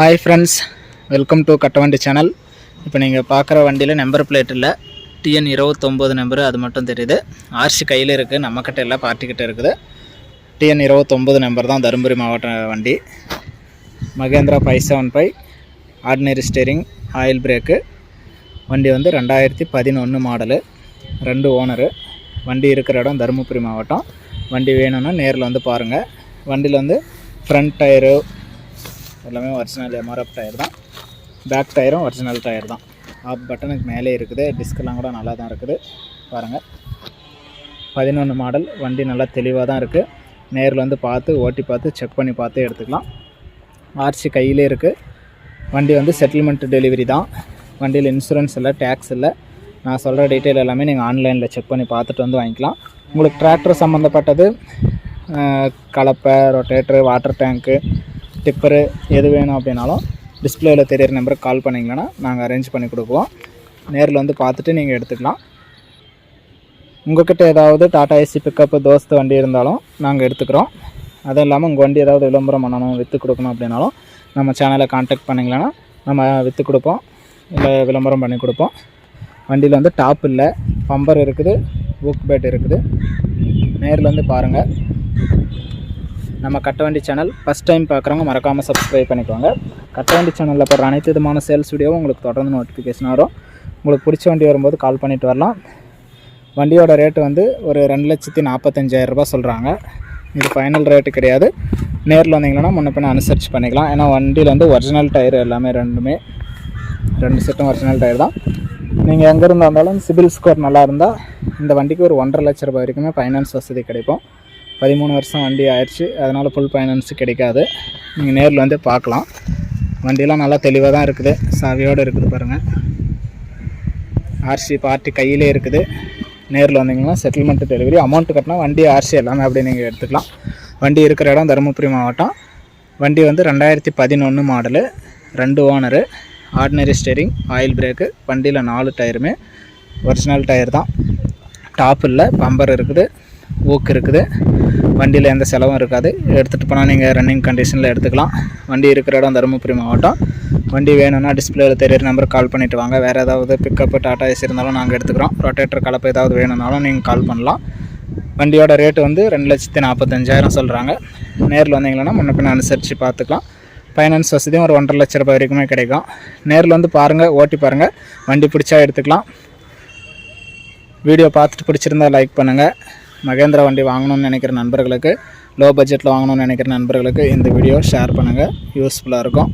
Hi friends welcome to கட்ட வண்டி channel இப்போ நீங்கள் பார்க்குற வண்டியில் நம்பர் பிளேட் இல்லை. டிஎன் இருபத்தொம்போது நம்பரு அது மட்டும் தெரியுது. ஆர்சி கையில் இருக்குது நம்மக்கிட்ட இல்லை பார்ட்டிக்கிட்ட இருக்குது. டிஎன் இருபத்தொம்போது நம்பர் தான் தருமபுரி மாவட்ட வண்டி. Mahindra five seven five ordinary steering oil brake வண்டி வந்து ரெண்டாயிரத்தி பதினொன்று மாடலு ரெண்டு ஓனரு வண்டி இருக்கிற இடம் தருமபுரி மாவட்டம். வண்டி வேணும்னா நேரில் வந்து பாருங்கள் வண்டியில் வந்து ஃப்ரண்ட் டயரு எல்லாமே ஒரிஜினல் எம்ஆர்எஃப் டயர் தான். பேக் டயரும் ஒரிஜினல் டயர் தான். ஆப் பட்டனுக்கு மேலே இருக்குது. டிஸ்கெல்லாம் கூட நல்லா தான் இருக்குது. பாருங்கள் பதினொன்று மாடல் வண்டி நல்லா தெளிவாக தான் இருக்குது நேரில் வந்து பார்த்து ஓட்டி பார்த்து செக் பண்ணி பார்த்து எடுத்துக்கலாம். ஆர்சி கையிலே இருக்குது வண்டி வந்து செட்டில்மெண்ட் டெலிவரி தான். வண்டியில் இன்சூரன்ஸ் இல்லை டேக்ஸ் இல்லை. நான் சொல்கிற டீட்டெயில் எல்லாமே நீங்கள் ஆன்லைனில் செக் பண்ணி பார்த்துட்டு வந்து வாங்கிக்கலாம். உங்களுக்கு டிராக்டர் சம்மந்தப்பட்டது கலப்பை ரொட்டேட்ரு வாட்டர் டேங்க்கு டிப்பரு எது வேணும் அப்படின்னாலும் டிஸ்பிளேயில் தெரியிற நம்பருக்கு கால் பண்ணிங்கன்னா நாங்கள் அரேஞ்ச் பண்ணி கொடுக்குவோம். நேரில் வந்து பார்த்துட்டு நீங்கள் எடுத்துக்கலாம். உங்கள்கிட்ட ஏதாவது டாடா ஏசி பிக்கப்பு தோஸ்து வண்டி இருந்தாலும் நாங்கள் எடுத்துக்கிறோம். அதுவும் இல்லாமல் உங்கள் வண்டி ஏதாவது விளம்பரம் பண்ணணும் விற்று கொடுக்கணும் அப்படின்னாலும் நம்ம சேனலை காண்டாக்ட் பண்ணிங்களேன்னா நம்ம விற்று கொடுப்போம். இல்லை விளம்பரம் பண்ணி கொடுப்போம். வண்டியில் வந்து டாப் இல்லை பம்பர் இருக்குது புக் பேட் இருக்குது. நேரில் வந்து பாருங்கள் நம்ம கட்டவண்டி சேனல் ஃபஸ்ட் டைம் பார்க்குறவங்க மறக்காமல் சப்ஸ்கிரைப் பண்ணிக்கோங்க. கட்டவண்டி சேனலில் போடுற அனைத்து விதமான சேல்ஸ் வீடியோவும் உங்களுக்கு தொடர்ந்து நோட்டிஃபிகேஷன் வரும். உங்களுக்கு பிடிச்ச வண்டி வரும்போது கால் பண்ணிட்டு வரலாம். வண்டியோட ரேட்டு வந்து ஒரு ரெண்டு லட்சத்தி நாற்பத்தஞ்சாயிரரூபா சொல்கிறாங்க இது ஃபைனல் ரேட்டு கிடையாது. நேரில் வந்தீங்கன்னா முன்ன பின்ன அனுசரித்து பண்ணிக்கலாம். ஏன்னா வண்டியில் வந்து ஒரிஜினல் டயர் எல்லாமே ரெண்டுமே. ரெண்டு செட்டும் ஒரிஜினல் டயர் தான். நீங்கள் எங்கே இருந்து வந்தாலும் சிபில் ஸ்கோர் நல்லா இருந்தால் இந்த வண்டிக்கு ஒரு ஒன்றரை லட்ச ரூபாய் வரைக்குமே ஃபைனான்ஸ் வசதி கிடைக்கும். பதிமூணு வருஷம் வண்டி ஆயிடுச்சு. அதனால் ஃபுல் ஃபைனான்ஸ் கிடைக்காது. நீங்கள் நேரில் வந்து பார்க்கலாம். வண்டியெலாம் நல்லா தெளிவாக தான் இருக்குது. சாவியோடு இருக்குது பாருங்கள் ஆர்சி பார்ட்டி கையிலே இருக்குது. நேரில் வந்தீங்கன்னா செட்டில்மெண்ட் டெலிவரி அமௌண்ட் கட்டினா வண்டி ஆர்சி எல்லாமே அப்படி நீங்கள் எடுத்துக்கலாம். வண்டி இருக்கிற இடம் தருமபுரி மாவட்டம். வண்டி வந்து ரெண்டாயிரத்தி பதினொன்று மாடலு ரெண்டு owner ordinary steering oil brake வண்டியில் நாலு டயருமே ஒரிஜினல் டயர் தான். டாப் இல்லை பம்பர் இருக்குது. ஊக்கு இருக்குது. வண்டியில் எந்த செலவும் இருக்காது. எடுத்துகிட்டு போனால் நீங்கள் ரன்னிங் கண்டிஷனில் எடுத்துக்கலாம். வண்டி இருக்கிற இடம் தருமபுரி மாவட்டம். வண்டி வேணும்னா டிஸ்பிளேயில் தெரியிற நம்பருக்கு கால் பண்ணிவிட்டு வாங்க. வேறு ஏதாவது பிக்கப்பு டாட்டா ஏசி இருந்தாலும் நாங்கள் எடுத்துக்கிறோம். ரொட்டேட்டர் கலப்பு ஏதாவது வேணும்னாலும் நீங்கள் கால் பண்ணலாம். வண்டியோட ரேட்டு வந்து ரெண்டு லட்சத்தி நாற்பத்தஞ்சாயிரம் சொல்கிறாங்க நேரில் வந்தீங்கன்னா முன்ன பின்ன அனுசரித்து பார்த்துக்கலாம். ஃபைனான்ஸ் வசதியும் ஒரு ஒன்றரை லட்ச ரூபாய் வரைக்குமே கிடைக்கும். நேரில் வந்து பாருங்கள் ஓட்டி பாருங்கள் வண்டி பிடிச்சா எடுத்துக்கலாம். வீடியோ பார்த்துட்டு பிடிச்சிருந்தா லைக் பண்ணுங்கள் மகேந்திரா வண்டி வாங்கணும்னு நினைக்கிற நண்பர்களுக்கு லோ பட்ஜெட்டில் வாங்கணும்னு நினைக்கிற நண்பர்களுக்கு இந்த வீடியோ ஷேர் பண்ணுங்கள் யூஸ்ஃபுல்லாக இருக்கும்.